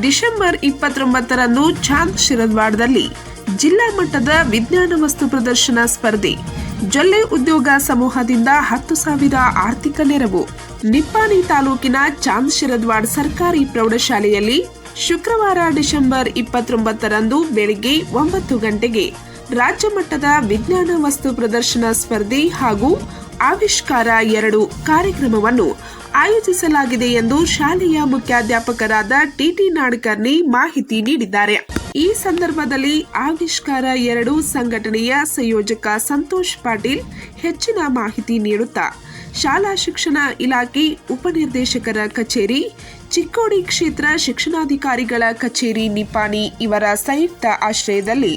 December ಇಪ್ಪತ್ತೊಂಬತ್ತರಂದು Chand ಶಿರದ್ವಾಡದಲ್ಲಿ ಜಿಲ್ಲಾ ಮಟ್ಟದ ವಿಜ್ಞಾನ ವಸ್ತು ಪ್ರದರ್ಶನ ಸ್ಪರ್ಧೆ. ಜೊಲ್ಲೆ ಉದ್ಯೋಗ ಸಮೂಹದಿಂದ ಹತ್ತು ಸಾವಿರ ಆರ್ಥಿಕ ನೆರವು. ನಿಪ್ಪಾಣಿ ತಾಲೂಕಿನ ಚಾಂದ್ ಶಿರದ್ವಾಡ್ ಸರ್ಕಾರಿ ಪ್ರೌಢಶಾಲೆಯಲ್ಲಿ ಶುಕ್ರವಾರ ಡಿಸೆಂಬರ್ ಇಪ್ಪತ್ತೊಂಬತ್ತರಂದು ಬೆಳಿಗ್ಗೆ ಒಂಬತ್ತು ಗಂಟೆಗೆ ರಾಜ್ಯ ಮಟ್ಟದ ವಿಜ್ಞಾನ ವಸ್ತು ಪ್ರದರ್ಶನ ಸ್ಪರ್ಧೆ ಹಾಗೂ ಆವಿಷ್ಕಾರ ಎರಡು ಕಾರ್ಯಕ್ರಮವನ್ನು ಆಯೋಜಿಸಲಾಗಿದೆ ಎಂದು ಶಾಲೆಯ ಮುಖ್ಯಾಧ್ಯಾಪಕರಾದ ಟಿಟಿ ನಾಡ್ಕರ್ನಿ ಮಾಹಿತಿ ನೀಡಿದ್ದಾರೆ. ಈ ಸಂದರ್ಭದಲ್ಲಿ ಆವಿಷ್ಕಾರ ಎರಡು ಸಂಘಟನೆಯ ಸಂಯೋಜಕ ಸಂತೋಷ್ ಪಾಟೀಲ್ ಹೆಚ್ಚಿನ ಮಾಹಿತಿ ನೀಡುತ್ತಾ, ಶಾಲಾ ಶಿಕ್ಷಣ ಇಲಾಖೆ ಉಪನಿರ್ದೇಶಕರ ಕಚೇರಿ, ಚಿಕ್ಕೋಡಿ ಕ್ಷೇತ್ರ ಶಿಕ್ಷಣಾಧಿಕಾರಿಗಳ ಕಚೇರಿ ನಿಪಾಣಿ ಇವರ ಸಂಯುಕ್ತ ಆಶ್ರಯದಲ್ಲಿ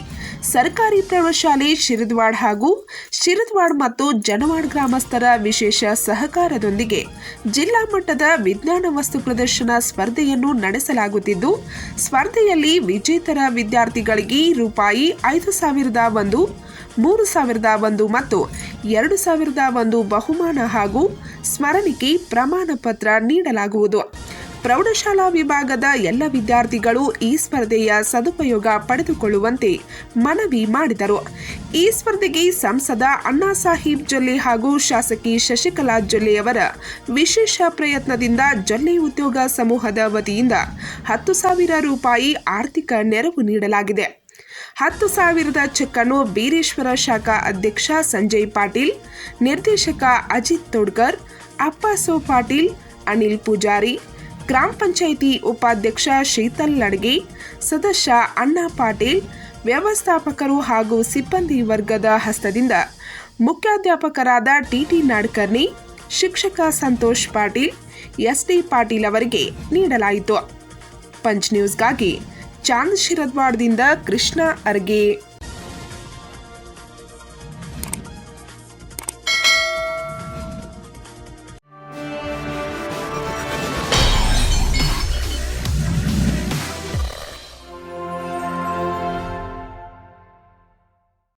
ಸರ್ಕಾರಿ ಪ್ರೌಢಶಾಲೆ ಶಿರದ್ವಾಡ್ ಹಾಗೂ ಶಿರದ್ವಾಡ್ ಮತ್ತು ಜನವಾಡ್ ಗ್ರಾಮಸ್ಥರ ವಿಶೇಷ ಸಹಕಾರದೊಂದಿಗೆ ಜಿಲ್ಲಾ ಮಟ್ಟದ ವಿಜ್ಞಾನ ವಸ್ತು ಪ್ರದರ್ಶನ ಸ್ಪರ್ಧೆಯನ್ನು ನಡೆಸಲಾಗುತ್ತಿದ್ದು, ಸ್ಪರ್ಧೆಯಲ್ಲಿ ವಿಜೇತರ ವಿದ್ಯಾರ್ಥಿಗಳಿಗೆ ರೂಪಾಯಿ ಐದು ಸಾವಿರದ ಒಂದು, ಮೂರು ಸಾವಿರದ ಒಂದು ಮತ್ತು ಎರಡು ಸಾವಿರದ ಒಂದು ಬಹುಮಾನ ಹಾಗೂ ಸ್ಮರಣಿಕೆ ಪ್ರಮಾಣ ಪತ್ರ ನೀಡಲಾಗುವುದು. ಪ್ರೌಢಶಾಲಾ ವಿಭಾಗದ ಎಲ್ಲ ವಿದ್ಯಾರ್ಥಿಗಳು ಈ ಸ್ಪರ್ಧೆಯ ಸದುಪಯೋಗ ಪಡೆದುಕೊಳ್ಳುವಂತೆ ಮನವಿ ಮಾಡಿದರು. ಈ ಸ್ಪರ್ಧೆಗೆ ಸಂಸದ ಅಣ್ಣಾ ಸಾಹೀಬ್ ಜೊಲ್ಲೆ ಹಾಗೂ ಶಾಸಕಿ ಶಶಿಕಲಾ ಜೊಲ್ಲೆಯವರ ವಿಶೇಷ ಪ್ರಯತ್ನದಿಂದ ಜೊಲ್ಲೆ ಉದ್ಯೋಗ ಸಮೂಹದ ವತಿಯಿಂದ ಹತ್ತು ಸಾವಿರ ರೂಪಾಯಿ ಆರ್ಥಿಕ ನೆರವು ನೀಡಲಾಗಿದೆ. ಹತ್ತು ಸಾವಿರದ ಚೆಕ್ ಅನ್ನು ಬೀರೇಶ್ವರ ಶಾಖಾ ಅಧ್ಯಕ್ಷ ಸಂಜಯ್ ಪಾಟೀಲ್, ನಿರ್ದೇಶಕ ಅಜಿತ್ ತೋಡ್ಕರ್ ಅಪ್ಪಾಸೋ ಪಾಟೀಲ್, ಅನಿಲ್ ಪೂಜಾರಿ ಗ್ರಾಮ ಪಂಚಾಯಿತಿ ಉಪಾಧ್ಯಕ್ಷ ಶೀತಲ್ ಲಡ್ಗಿ ಸದಸ್ಯ ಅಣ್ಣಾ ಪಾಟೀಲ್, ವ್ಯವಸ್ಥಾಪಕರು ಹಾಗೂ ಸಿಬ್ಬಂದಿ ವರ್ಗದ ಹಸ್ತದಿಂದ ಮುಖ್ಯಾಧ್ಯಾಪಕರಾದ ಟಿಟಿ ನಾಡ್ಕರ್ನಿ ಶಿಕ್ಷಕ ಸಂತೋಷ್ ಪಾಟೀಲ್, ಎಸ್ಡಿ ಪಾಟೀಲ್ ಅವರಿಗೆ ನೀಡಲಾಯಿತು. ಪಂಚ್ ನ್ಯೂಸ್ಗಾಗಿ ಚಾಂದ್ ಶಿರದ್ವಾಡದಿಂದ ಕೃಷ್ಣ ಅರ್ಗೆ.